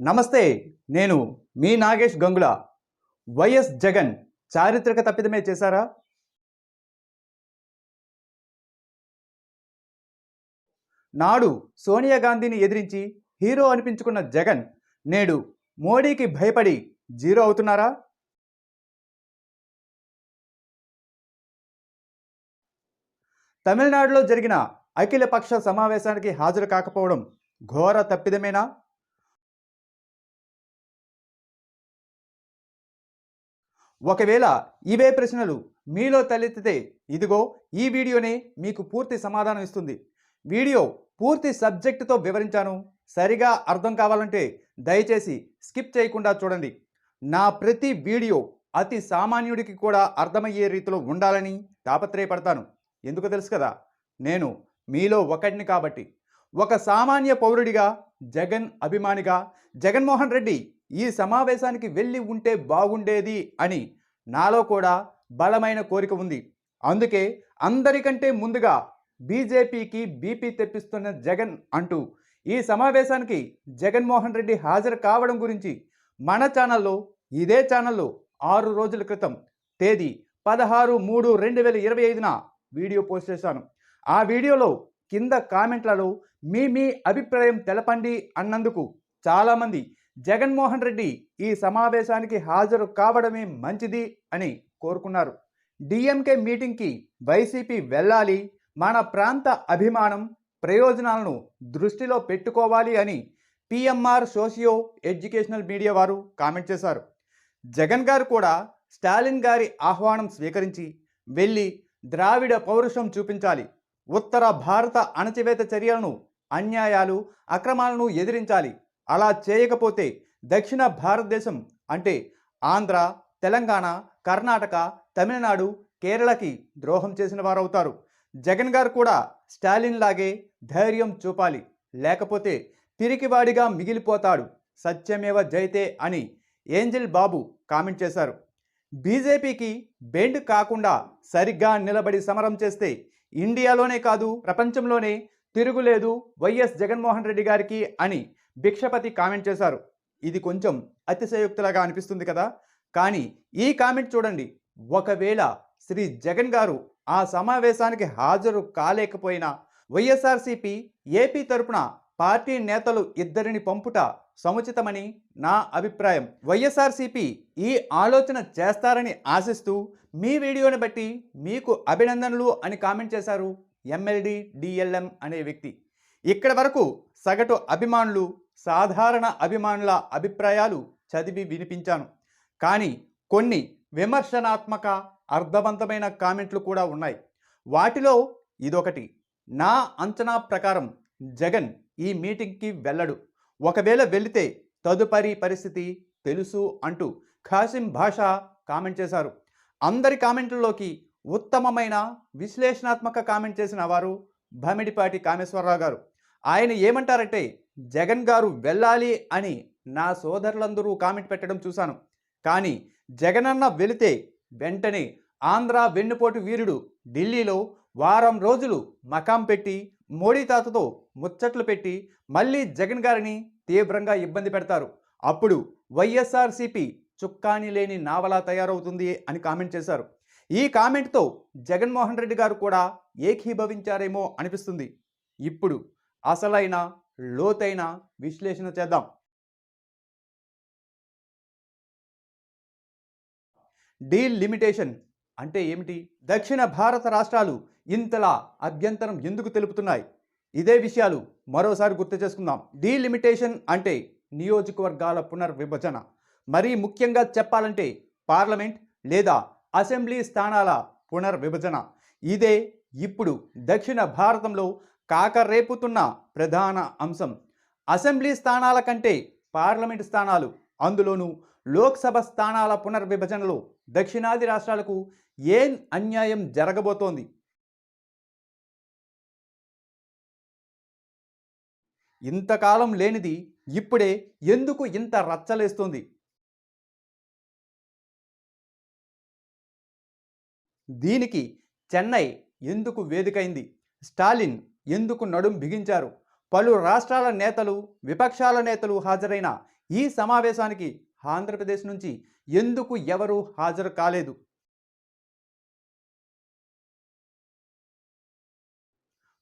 నమస్తే నేను మీ నాగేష్ గంగుల. వైఎస్ జగన్ చారిత్రక తప్పిదమే చేశారా? నాడు సోనియా గాంధీని ఎదిరించి హీరో అనిపించుకున్న జగన్ నేడు మోడీకి భయపడి జీరో అవుతున్నారా? తమిళనాడులో జరిగిన అఖిలపక్ష సమావేశానికి హాజరు కాకపోవడం ఘోర తప్పిదమేనా? ఒకవేళ ఇవే ప్రశ్నలు మీలో తలెత్తితే ఇదిగో ఈ వీడియోనే మీకు పూర్తి సమాధానం ఇస్తుంది. వీడియో పూర్తి సబ్జెక్టుతో వివరించాను. సరిగా అర్థం కావాలంటే దయచేసి స్కిప్ చేయకుండా చూడండి. నా ప్రతి వీడియో అతి సామాన్యుడికి కూడా అర్థమయ్యే రీతిలో ఉండాలని తాపత్రయపడతాను. ఎందుకు తెలుసు కదా నేను మీలో ఒకటిని కాబట్టి. ఒక సామాన్య పౌరుడిగా జగన్ అభిమానిగా జగన్మోహన్ రెడ్డి ఈ సమావేశానికి వెళ్ళి ఉంటే బాగుండేది అని నాలో కూడా బలమైన కోరిక ఉంది. అందుకే అందరికంటే ముందుగా బీజేపీకి బీపీ తెప్పిస్తున్న జగన్ అంటూ ఈ సమావేశానికి జగన్మోహన్ రెడ్డి హాజరు కావడం గురించి మన ఛానల్లో ఇదే ఛానల్లో ఆరు రోజుల క్రితం తేదీ పదహారు మూడు రెండు వేల ఇరవై ఐదున వీడియో పోస్ట్ చేశాను. ఆ వీడియోలో కింద కామెంట్లలో మీ మీ అభిప్రాయం తెలపండి అన్నందుకు చాలామంది జగన్మోహన్ రెడ్డి ఈ సమావేశానికి హాజరు కావడమే మంచిది అని కోరుకున్నారు. డిఎంకే మీటింగ్కి వైసీపీ వెళ్ళాలి మన ప్రాంత అభిమానం ప్రయోజనాలను దృష్టిలో పెట్టుకోవాలి అని పిఎంఆర్ సోషియో ఎడ్యుకేషనల్ మీడియా వారు కామెంట్ చేశారు. జగన్ గారు కూడా స్టాలిన్ గారి ఆహ్వానం స్వీకరించి వెళ్ళి ద్రావిడ పౌరుషం చూపించాలి ఉత్తర భారత అణచివేత చర్యలను అన్యాయాలు అక్రమాలను ఎదిరించాలి అలా చేయకపోతే దక్షిణ భారతదేశం అంటే ఆంధ్ర తెలంగాణ కర్ణాటక తమిళనాడు కేరళకి ద్రోహం చేసిన వారవుతారు. జగన్ గారు కూడా స్టాలిన్ లాగే ధైర్యం చూపాలి. లేకపోతే పిరికివాడిగా మిగిలిపోతాడు. సత్యమేవ జైతే అని ఏంజల్ బాబు కామెంట్ చేశారు. బీజేపీకి బెండ్ కాకుండా సరిగ్గా నిలబడి సమరం చేస్తే ఇండియాలోనే కాదు ప్రపంచంలోనే తిరుగులేదు వైఎస్ జగన్మోహన్ రెడ్డి గారికి అని భిక్షపతి కామెంట్ చేశారు. ఇది కొంచెం అతిశయోక్తులాగా అనిపిస్తుంది కదా? కానీ ఈ కామెంట్ చూడండి. ఒకవేళ శ్రీ జగన్ గారు ఆ సమావేశానికి హాజరు కాలేకపోయినా వైఎస్ఆర్సీపీ ఏపీ తరపున పార్టీ నేతలు ఇద్దరిని పంపుట సముచితమని నా అభిప్రాయం. వైఎస్ఆర్సీపీ ఈ ఆలోచన చేస్తారని ఆశిస్తూ మీ వీడియోని బట్టి మీకు అభినందనలు అని కామెంట్ చేశారు ఎమ్మెల్డీ డిఎల్ఎం అనే వ్యక్తి. ఇక్కడి వరకు సగటు అభిమానులు సాధారణ అభిమానుల అభిప్రాయాలు చదివి వినిపించాను. కానీ కొన్ని విమర్శనాత్మక అర్థవంతమైన కామెంట్లు కూడా ఉన్నాయి. వాటిలో ఇదొకటి. నా అంచనా ప్రకారం జగన్ ఈ మీటింగ్కి వెళ్ళడు. ఒకవేళ వెళితే తదుపరి పరిస్థితి తెలుసు అంటూ ఖాసిం భాష కామెంట్ చేశారు. అందరి కామెంట్లలోకి ఉత్తమమైన విశ్లేషణాత్మక కామెంట్ చేసిన వారు భమిడిపాటి కామేశ్వరరావు గారు. ఆయన ఏమంటారంటే జగన్ గారు వెళ్ళాలి అని నా సోదరులందరూ కామెంట్ పెట్టడం చూశాను. కానీ జగనన్న వెళితే వెంటనే ఆంధ్ర వెన్నుపోటు వీరుడు ఢిల్లీలో వారం రోజులు మకాం పెట్టి మోడీ తాతతో ముచ్చట్లు పెట్టి మళ్ళీ జగన్ గారిని తీవ్రంగా ఇబ్బంది పెడతారు. అప్పుడు వైఎస్ఆర్సీపీ చుక్కాని లేని నావలా తయారవుతుంది అని కామెంట్ చేశారు. ఈ కామెంట్తో జగన్మోహన్ రెడ్డి గారు కూడా ఏకీభవించారేమో అనిపిస్తుంది. ఇప్పుడు అసలైన లోతైన విశ్లేషణ చేద్దాం. డీల్ లిమిటేషన్ అంటే ఏమిటి? దక్షిణ భారత రాష్ట్రాలు ఇంతలా అభ్యంతరం ఎందుకు తెలుపుతున్నాయి? ఇదే విషయాలు మరోసారి గుర్తు చేసుకుందాం. డీలిమిటేషన్ అంటే నియోజకవర్గాల పునర్విభజన. మరీ ముఖ్యంగా చెప్పాలంటే పార్లమెంట్ లేదా అసెంబ్లీ స్థానాల పునర్విభజన. ఇదే ఇప్పుడు దక్షిణ భారతంలో కాకరేపుతున్న ప్రధాన అంశం. అసెంబ్లీ స్థానాల కంటే పార్లమెంట్ స్థానాలు అందులోనూ లోక్సభ స్థానాల పునర్విభజనలో దక్షిణాది రాష్ట్రాలకు ఏం అన్యాయం జరగబోతోంది? ఇంతకాలం లేనిది ఇప్పుడే ఎందుకు ఇంత రచ్చలేస్తుంది? దీనికి చెన్నై ఎందుకు వేదికైంది? స్టాలిన్ ఎందుకు నడుం బిగించారు? పలు రాష్ట్రాల నేతలు విపక్షాల నేతలు హాజరైన ఈ సమావేశానికి ఆంధ్రప్రదేశ్ నుంచి ఎందుకు ఎవరు హాజరు కాలేదు?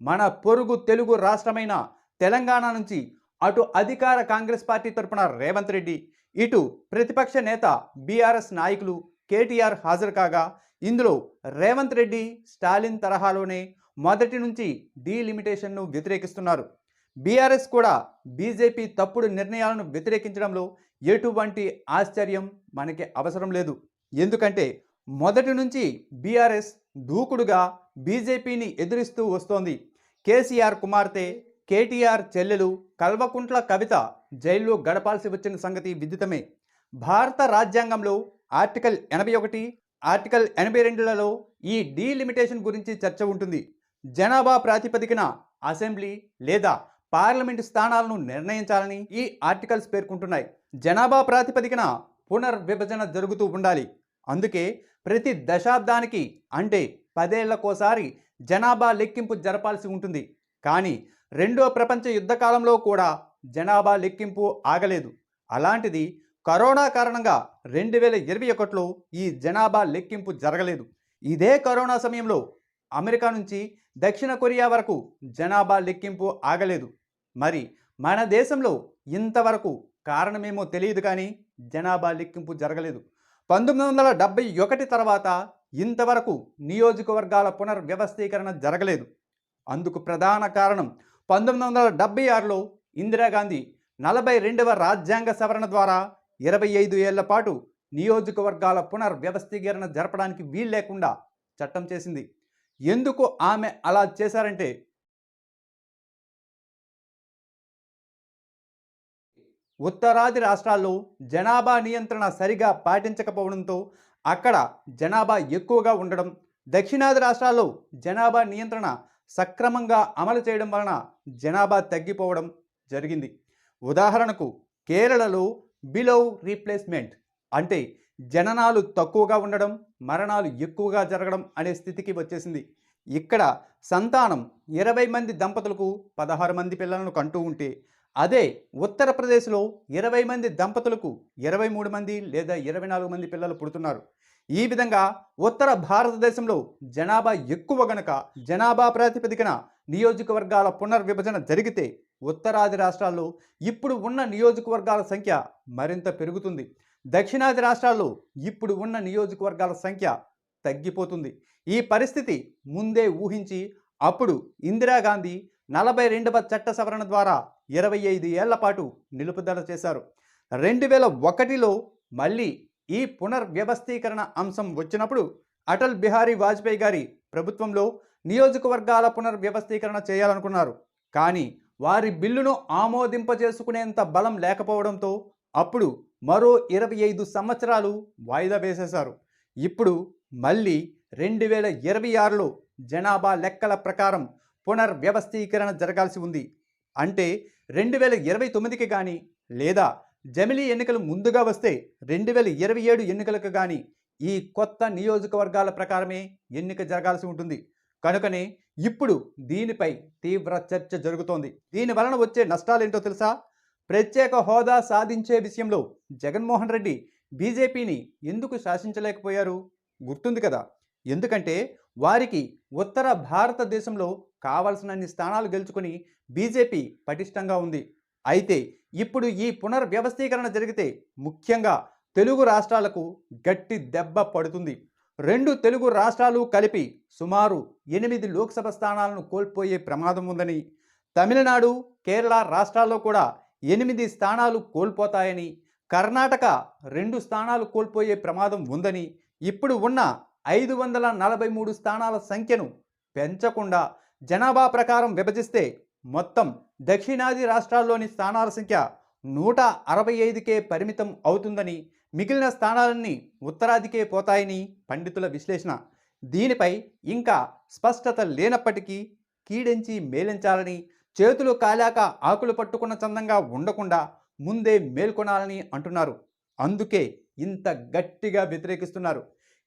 మన పొరుగు తెలుగు రాష్ట్రమైన తెలంగాణ నుంచి అటు అధికార కాంగ్రెస్ పార్టీ తరపున రేవంత్ రెడ్డి ఇటు ప్రతిపక్ష నేత బీఆర్ఎస్ నాయకులు కేటీఆర్ హాజరు కాగా ఇందులో రేవంత్ రెడ్డి స్టాలిన్ తరహాలోనే మొదటి నుంచి డీలిమిటేషన్ను వ్యతిరేకిస్తున్నారు. బీఆర్ఎస్ కూడా బీజేపీ తప్పుడు నిర్ణయాలను వ్యతిరేకించడంలో ఎటువంటి ఆశ్చర్యం మనకి అవసరం లేదు. ఎందుకంటే మొదటి నుంచి బీఆర్ఎస్ దూకుడుగా బీజేపీని ఎదురిస్తూ వస్తోంది. కేసీఆర్ కుమార్తె కేటీఆర్ చెల్లెలు కల్వకుంట్ల కవిత జైల్లో గడపాల్సి వచ్చిన సంగతి విదితమే. భారత రాజ్యాంగంలో ఆర్టికల్ ఎనభై ఒకటి ఆర్టికల్ ఎనభై రెండులలో ఈ డీలిమిటేషన్ గురించి చర్చ ఉంటుంది. జనాభా ప్రాతిపదికన అసెంబ్లీ లేదా పార్లమెంటు స్థానాలను నిర్ణయించాలని ఈ ఆర్టికల్స్ పేర్కొంటున్నాయి. జనాభా ప్రాతిపదికన పునర్విభజన జరుగుతూ ఉండాలి. అందుకే ప్రతి దశాబ్దానికి అంటే పదేళ్ళకోసారి జనాభా లెక్కింపు జరపాల్సి ఉంటుంది. కానీ రెండో ప్రపంచ యుద్ధ కాలంలో కూడా జనాభా లెక్కింపు ఆగలేదు. అలాంటిది కరోనా కారణంగా రెండు వేల ఇరవై ఒకటిలో ఈ జనాభా లెక్కింపు జరగలేదు. ఇదే కరోనా సమయంలో అమెరికా నుంచి దక్షిణ కొరియా వరకు జనాభా లెక్కింపు ఆగలేదు. మరి మన దేశంలో ఇంతవరకు కారణమేమో తెలియదు కానీ జనాభా లెక్కింపు జరగలేదు. పంతొమ్మిది వందల డెబ్బై ఒకటి తర్వాత ఇంతవరకు నియోజకవర్గాల పునర్వ్యవస్థీకరణ జరగలేదు. అందుకు ప్రధాన కారణం పంతొమ్మిది వందల డెబ్బై ఆరులో ఇందిరాగాంధీ నలభై రెండవ రాజ్యాంగ సవరణ ద్వారా ఇరవై ఐదు ఏళ్ళ పాటు నియోజకవర్గాల పునర్వ్యవస్థీకరణ జరపడానికి వీల్లేకుండా చట్టం చేసింది. ఎందుకు ఆమె అలా చేశారంటే ఉత్తరాది రాష్ట్రాల్లో జనాభా నియంత్రణ సరిగా పాటించకపోవడంతో అక్కడ జనాభా ఎక్కువగా ఉండడం దక్షిణాది రాష్ట్రాల్లో జనాభా నియంత్రణ సక్రమంగా అమలు చేయడం వలన జనాభా తగ్గిపోవడం జరిగింది. ఉదాహరణకు కేరళలో బిలో రీప్లేస్మెంట్ అంటే జననాలు తక్కువగా ఉండడం మరణాలు ఎక్కువగా జరగడం అనే స్థితికి వచ్చేసింది. ఇక్కడ సంతానం ఇరవై మంది దంపతులకు పదహారు మంది పిల్లలను కంటూ ఉంటే అదే ఉత్తరప్రదేశ్లో ఇరవై మంది దంపతులకు ఇరవై మూడు మంది లేదా ఇరవై నాలుగు మంది పిల్లలు పుడుతున్నారు. ఈ విధంగా ఉత్తర భారతదేశంలో జనాభా ఎక్కువ గనక జనాభా ప్రాతిపదికన నియోజకవర్గాల పునర్విభజన జరిగితే ఉత్తరాది రాష్ట్రాల్లో ఇప్పుడు ఉన్న నియోజకవర్గాల సంఖ్య మరింత పెరుగుతుంది. దక్షిణాది రాష్ట్రాల్లో ఇప్పుడు ఉన్న నియోజకవర్గాల సంఖ్య తగ్గిపోతుంది. ఈ పరిస్థితి ముందే ఊహించి అప్పుడు ఇందిరాగాంధీ నలభై రెండవ చట్ట సవరణ ద్వారా ఇరవై ఐదు ఏళ్ళ పాటు నిలుపుదల చేశారు. రెండు వేల ఒకటిలో మళ్ళీ ఈ పునర్వ్యవస్థీకరణ అంశం వచ్చినప్పుడు అటల్ బిహారీ వాజ్పేయి గారి ప్రభుత్వంలో నియోజకవర్గాల పునర్వ్యవస్థీకరణ చేయాలనుకున్నారు. కానీ వారి బిల్లును ఆమోదింపజేసుకునేంత బలం లేకపోవడంతో అప్పుడు మరో ఇరవై ఐదు సంవత్సరాలు వాయిదా వేసేశారు. ఇప్పుడు మళ్ళీ రెండు వేల ఇరవై ఆరులో జనాభా లెక్కల ప్రకారం పునర్వ్యవస్థీకరణ జరగాల్సి ఉంది. అంటే రెండు వేల ఇరవై తొమ్మిదికి కానీ లేదా జమిలీ ఎన్నికలు ముందుగా వస్తే రెండు వేల ఇరవై ఏడు ఎన్నికలకు కానీ ఈ కొత్త నియోజకవర్గాల ప్రకారమే ఎన్నిక జరగాల్సి ఉంటుంది. కనుకనే ఇప్పుడు దీనిపై తీవ్ర చర్చ జరుగుతోంది. దీని వలన వచ్చే నష్టాలేంటో తెలుసా? ప్రత్యేక హోదా సాధించే విషయంలో జగన్మోహన్ రెడ్డి బీజేపీని ఎందుకు శాసించలేకపోయారు? గుర్తుంది కదా? ఎందుకంటే వారికి ఉత్తర భారతదేశంలో కావలసినన్ని స్థానాలు గెలుచుకుని బీజేపీ పటిష్టంగా ఉంది. అయితే ఇప్పుడు ఈ పునర్వ్యవస్థీకరణ జరిగితే ముఖ్యంగా తెలుగు రాష్ట్రాలకు గట్టి దెబ్బ పడుతుంది. రెండు తెలుగు రాష్ట్రాలు కలిపి సుమారు ఎనిమిది లోక్సభ స్థానాలను కోల్పోయే ప్రమాదం ఉందని తమిళనాడు కేరళ రాష్ట్రాల్లో కూడా ఎనిమిది స్థానాలు కోల్పోతాయని కర్ణాటక రెండు స్థానాలు కోల్పోయే ప్రమాదం ఉందని ఇప్పుడు ఉన్న ఐదు వందల నలభై మూడు స్థానాల సంఖ్యను పెంచకుండా జనాభా ప్రకారం విభజిస్తే మొత్తం దక్షిణాది రాష్ట్రాల్లోని స్థానాల సంఖ్య నూట అరవై ఐదుకే పరిమితం అవుతుందని మిగిలిన స్థానాలన్నీ ఉత్తరాదికే పోతాయని పండితుల విశ్లేషణ. దీనిపై ఇంకా స్పష్టత లేనప్పటికీ కీడెంచి మేలించాలని చేతులు కాలాక ఆకులు పట్టుకున్న చందంగా ఉండకుండా ముందే మేల్కొనాలని అంటున్నారు. అందుకే ఇంత గట్టిగా వ్యతిరేకిస్తున్నారు.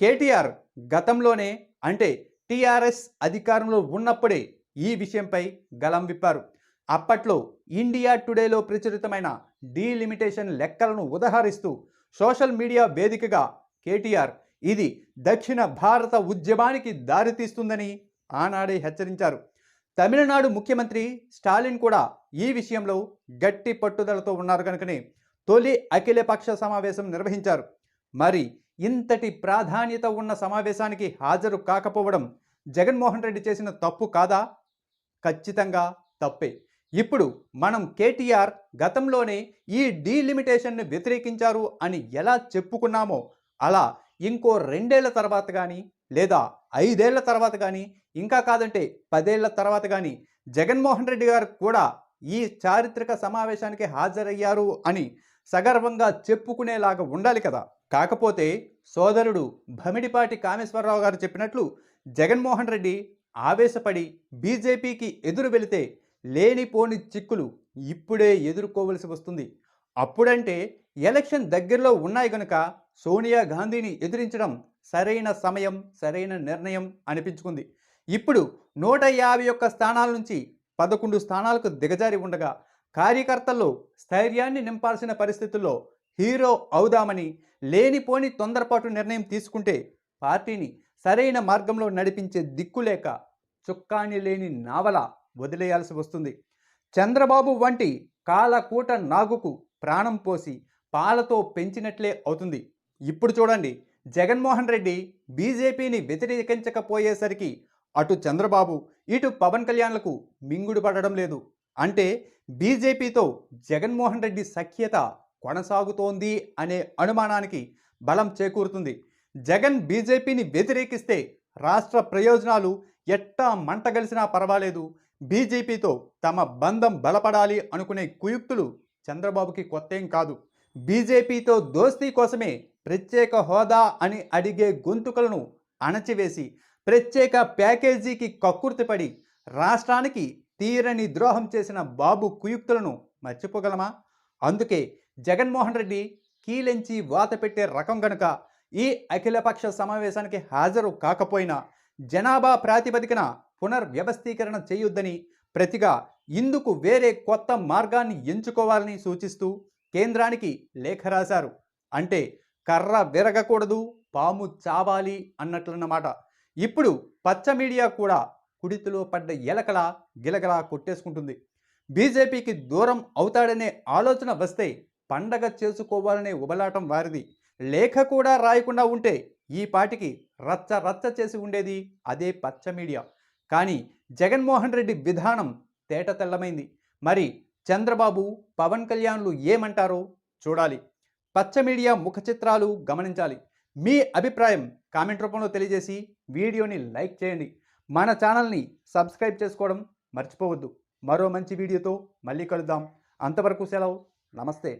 కేటీఆర్ గతంలోనే అంటే టీఆర్ఎస్ అధికారంలో ఉన్నప్పుడే ఈ విషయంపై గలం విప్పారు. అప్పట్లో ఇండియా టుడేలో ప్రచురితమైన డీలిమిటేషన్ లెక్కలను ఉదహరిస్తూ సోషల్ మీడియా వేదికగా కేటీఆర్ ఇది దక్షిణ భారత ఉద్యమానికి దారితీస్తుందని ఆనాడే హెచ్చరించారు. తమిళనాడు ముఖ్యమంత్రి స్టాలిన్ కూడా ఈ విషయంలో గట్టి పట్టుదలతో ఉన్నారు కనుకనే తొలి అఖిలపక్ష సమావేశం నిర్వహించారు. మరి ఇంతటి ప్రాధాన్యత ఉన్న సమావేశానికి హాజరు కాకపోవడం జగన్మోహన్ రెడ్డి చేసిన తప్పు కాదా? ఖచ్చితంగా తప్పే. ఇప్పుడు మనం కేటీఆర్ గతంలోనే ఈ డీలిమిటేషన్ను వ్యతిరేకించారు అని ఎలా చెప్పుకున్నామో అలా ఇంకో రెండేళ్ళ తర్వాత కానీ లేదా ఐదేళ్ళ తర్వాత కానీ ఇంకా కాదంటే పదేళ్ళ తర్వాత కానీ జగన్మోహన్ రెడ్డి గారు కూడా ఈ చారిత్రక సమావేశానికి హాజరయ్యారు అని సగర్వంగా చెప్పుకునేలాగా ఉండాలి కదా. కాకపోతే సోదరుడు భమిడిపాటి కామేశ్వరరావు గారు చెప్పినట్లు జగన్మోహన్ రెడ్డి ఆవేశపడి బీజేపీకి ఎదురు వెళితే లేనిపోని చిక్కులు ఇప్పుడే ఎదుర్కోవలసి వస్తుంది. అప్పుడంటే ఎలక్షన్ దగ్గరలో ఉన్నాయి గనుక సోనియా గాంధీని ఎదిరించడం సరైన సమయం సరైన నిర్ణయం అనిపించుకుంది. ఇప్పుడు నూట యాభై ఒక్క స్థానాల నుంచి పదకొండు స్థానాలకు దిగజారి ఉండగా కార్యకర్తల్లో స్థైర్యాన్ని నింపాల్సిన పరిస్థితుల్లో హీరో అవుదామని లేనిపోని తొందరపాటు నిర్ణయం తీసుకుంటే పార్టీని సరైన మార్గంలో నడిపించే దిక్కులేక చుక్కాని లేని నావల వదిలేయాల్సి వస్తుంది. చంద్రబాబు వంటి కాలకూట నాగుకు ప్రాణం పోసి పాలతో పెంచినట్లే అవుతుంది. ఇప్పుడు చూడండి జగన్మోహన్ రెడ్డి బీజేపీని వ్యతిరేకించకపోయేసరికి అటు చంద్రబాబు ఇటు పవన్ కళ్యాణ్లకు మింగుడు పడడం లేదు. అంటే బీజేపీతో జగన్మోహన్ రెడ్డి సఖ్యత కొనసాగుతోంది అనే అనుమానానికి బలం చేకూరుతుంది. జగన్ బీజేపీని వ్యతిరేకిస్తే రాష్ట్ర ప్రయోజనాలు ఎట్టా మంటగలిసినా పర్వాలేదు. బీజేపీతో తమ బంధం బలపడాలి అనుకునే కుయుక్తులు చంద్రబాబుకి కొత్తేం కాదు. బీజేపీతో దోస్తీ కోసమే ప్రత్యేక హోదా అని అడిగే గొంతుకలను అణచివేసి ప్రత్యేక ప్యాకేజీకి కక్కుర్తిపడి రాష్ట్రానికి తీరని ద్రోహం చేసిన బాబు కుయుక్తులను మర్చిపోగలమా? అందుకే జగన్మోహన్ రెడ్డి కీలెంచి వాత పెట్టే రకం గనుక ఈ అఖిలపక్ష సమావేశానికి హాజరు కాకపోయినా జనాభా ప్రాతిపదికన పునర్వ్యవస్థీకరణ చేయొద్దని ప్రతిగా ఇందుకు వేరే కొత్త మార్గాన్ని ఎంచుకోవాలని సూచిస్తూ కేంద్రానికి లేఖ రాశారు. అంటే కర్ర విరగకూడదు పాము చావాలి అన్నట్లన్నమాట. ఇప్పుడు పచ్చ మీడియా కూడా కుడితిలో పడ్డ ఎలకలా గిలగలా కొట్టేసుకుంటుంది. బీజేపీకి దూరం అవుతాడనే ఆలోచన వస్తే పండగ చేసుకోవాలనే ఉబలాటం వారిది. లేఖ కూడా రాయకుండా ఉంటే ఈ పాటికి రచ్చ రచ్చ చేసి ఉండేది అదే పచ్చ మీడియా. కానీ జగన్మోహన్ రెడ్డి విధానం తేట తెల్లమైంది మరి చంద్రబాబు పవన్ కళ్యాణ్లు ఏమంటారో చూడాలి. పచ్చ మీడియా ముఖ చిత్రాలు గమనించాలి. మీ అభిప్రాయం కామెంట్ రూపంలో తెలియజేసి వీడియోని లైక్ చేయండి. మన ఛానల్ని సబ్స్క్రైబ్ చేసుకోవడం మర్చిపోవద్దు. మరో మంచి వీడియోతో మళ్ళీ కలుద్దాం. అంతవరకు సెలవు. నమస్తే.